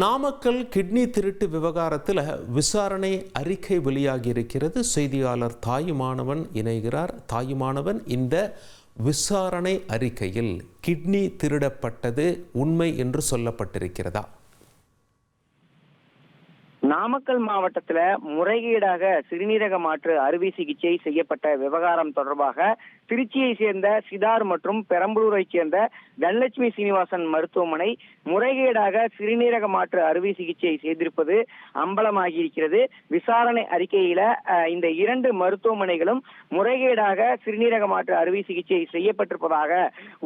Namakkal kidney திருட்டு விவகாரத்தில் விசாரணை அறிக்கை வெளியாகி இருக்கிறது செய்தியாளர் தாயுமானவன் இணைகிறார். தாயுமானவன் இந்த விசாரணை அறிக்கையில் கிட்னி திருடப்பட்டது உண்மை என்று சொல்லப்பட்டிருக்கிறதா? நாமக்கல் மாவட்டத்துல முறைகேடாக சிறுநீரக மாற்று அறுவை சிகிச்சை செய்யப்பட்ட விவகாரம் தொடர்பாக திருச்சியை சேர்ந்த சிதார் மற்றும் பெரம்பலூரை சேர்ந்த தனலட்சுமி சீனிவாசன் மருத்துவமனை முறைகேடாக சிறுநீரக மாற்று அறுவை சிகிச்சை செய்திருப்பது அம்பலமாகி இருக்கிறது விசாரணை அறிக்கையில இந்த இரண்டு மருத்துவமனைகளும் முறைகேடாக சிறுநீரக மாற்று அறுவை சிகிச்சை செய்யப்பட்டிருப்பதாக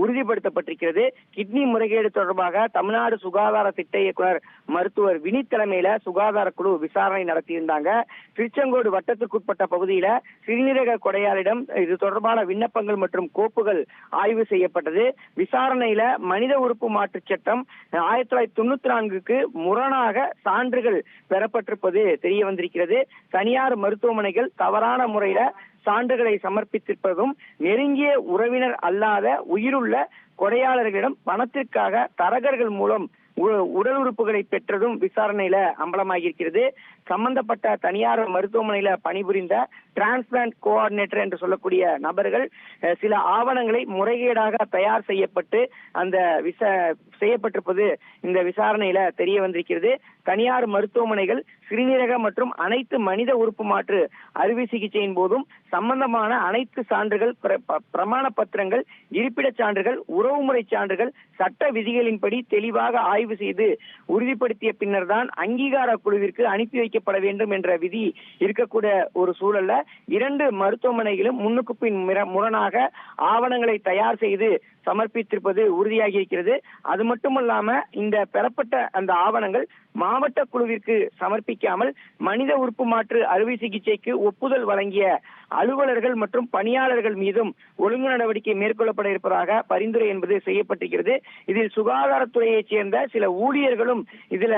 உறுதிப்படுத்தப்பட்டிருக்கிறது. கிட்னி முறைகேடு தொடர்பாக தமிழ்நாடு சுகாதார திட்ட இயக்குனர் மருத்துவர் வினித் தலைமையில சுகாதார குழு விசாரணை நடத்தியிருந்தாங்க. திருச்செங்கோடு வட்டத்திற்குட்பட்ட பகுதியில சிறுநீரக கொடையாளிடம் இது தொடர்பான விண்ணப்பங்கள் மற்றும் கோப்புகள் ஆய்வு செய்யப்பட்டது. விசாரணையில மனித உறுப்பு மாற்றுச் சட்டம் ஆயிரத்தி தொள்ளாயிரத்தி தொண்ணூத்தி நான்குக்கு முரணாக சான்றுகள் பெறப்பட்டிருப்பது தெரிய வந்திருக்கிறது தனியார் மருத்துவமனைகள் தவறான முறையில சான்றுகளை சமர்ப்பித்திருப்பதும் நெருங்கிய உறவினர் அல்லாத உயிருள்ள கொடையாளர்களிடம் பணத்திற்காக தரகர்கள் மூலம் உடல் உறுப்புகளை பெற்றதும் விசாரணையில அம்பலமாகியிருக்கிறது. சம்பந்தப்பட்ட தனியார் மருத்துவமனையில பணிபுரிந்த டிரான்ஸ்பிளான்ட் கோஆர்டினேட்டர் என்று சொல்லக்கூடிய நபர்கள் அஹ், சில ஆவணங்களை முறைகேடாக தயார் செய்யப்பட்டு அந்த விச செய்யப்பட்டிருப்பது இந்த விசாரணையில தெரிய வந்திருக்கிறது. தனியார் மருத்துவமனைகள் சிறுநீரக மற்றும் அனைத்து மனித உறுப்பு மாற்று அறுவை சிகிச்சையின் போதும் சம்பந்தமான அனைத்து சான்றுகள் பிர- ப- பிரமாண பத்திரங்கள் இருப்பிடச் சான்றுகள் உறவுமுறை சான்றுகள் சட்ட விதிகளின்படி தெளிவாக ஆய்வு செய்து உறுதிப்படுத்திய பின்னர் தான் அங்கீகார குழுவிற்கு அனுப்பி வைக்கப்பட வேண்டும் என்ற விதி இருக்கக்கூடிய ஒரு சூழல்ல இரண்டு மருத்துவமனைகளும் முன்னுக்கு பின் முரணாக ஆவணங்களை தயார் செய்து சமர்ப்பித்திருப்பது உறுதியாகி இருக்கிறது. அது மட்டுமல்லாம இந்த பெறப்பட்ட அந்த ஆவணங்கள் மாவட்ட குழுவிற்கு சமர்ப்பிக்காமல் மனித உறுப்பு மாற்று அறுவை சிகிச்சைக்கு ஒப்புதல் வழங்கிய அலுவலர்கள் மற்றும் பணியாளர்கள் மீதும் ஒழுங்கு நடவடிக்கை மேற்கொள்ளப்பட இருப்பதாக பரிந்துரை என்பது செய்யப்பட்டிருக்கிறது. இதில் சுகாதாரத்துறையைச் சேர்ந்த சில ஊழியர்களும் இதுல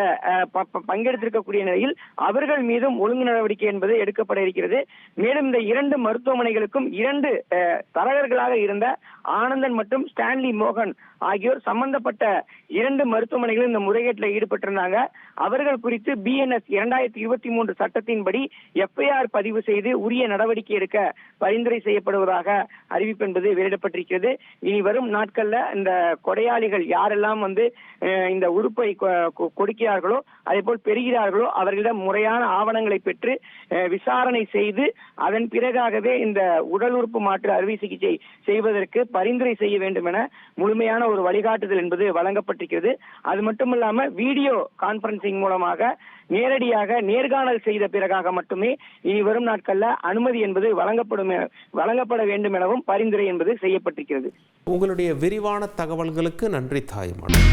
ப- பங்கெடுத்திருக்கக்கூடிய நிலையில் அவர்கள் மீதும் ஒழுங்கு நடவடிக்கை என்பது எடுக்கப்பட இருக்கிறது. மேலும் இந்த இரண்டு மருத்துவமனைகளுக்கும் இரண்டு அஹ், தரகர்களாக இருந்த ஆனந்தன் மற்றும் ஸ்டான்லி மோகன் ஆகியோர் சம்பந்தப்பட்ட இரண்டு மருத்துவமனைகளும் இந்த முறைகேட்டில் ஈடுபட்டிருந்தாங்க. அவர்கள் குறித்து பிஎன்எஸ் இரண்டாயிரத்தி இருபத்தி மூன்று சட்டத்தின்படி எஃப்ஐஆர் பதிவு செய்து உரிய நடவடிக்கை எடுக்க பரிந்துரை செய்யப்படுவதாக அறிவிப்பு என்பது வெளியிடப்பட்டிருக்கிறது. இனி வரும் நாட்கள்ல இந்த கொடையாளிகள் யாரெல்லாம் வந்து இந்த உறுப்பை கொ- கொ- கொடுக்கிறார்களோ அதே போல் பெறுகிறார்களோ அவர்களிடம் முறையான ஆவணங்களை பெற்று விசாரணை செய்து அதன் பிறகாகவே இந்த உடல் உறுப்பு மாற்று அறுவை சிகிச்சை செய்வதற்கு பரிந்துரை செய்ய வேண்டும் என முழுமையான ஒரு வழிகாட்டுதல் என்பது வழங்கப்பட்டிருக்கிறது. அது மட்டுமல்லாம வீடியோ கான்பரன்சிங் மூலமாக நேரடியாக நேர்காணல் செய்த பிறகாக மட்டுமே இனி வரும் நாட்கள்ல அனுமதி என்பது வழங்கப்படும் வழங்கப்பட வேண்டும் எனவும் பரிந்துரை என்பது செய்யப்பட்டிருக்கிறது. உங்களுடைய விரிவான தகவல்களுக்கு நன்றி தாயுமானவன்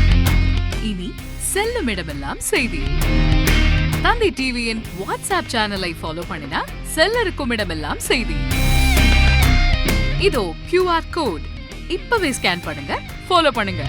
இனி செல்லும் இடமெல்லாம் செய்தி. தந்தி டிவியின் வாட்ஸ்அப் சேனலை ஃபாலோ பண்ணினா செல்ல இருக்கும் இடமெல்லாம் செய்தி. இதோ கியூஆர் கோட் இப்பவே ஸ்கேன் பண்ணுங்க ஃபாலோ பண்ணுங்க.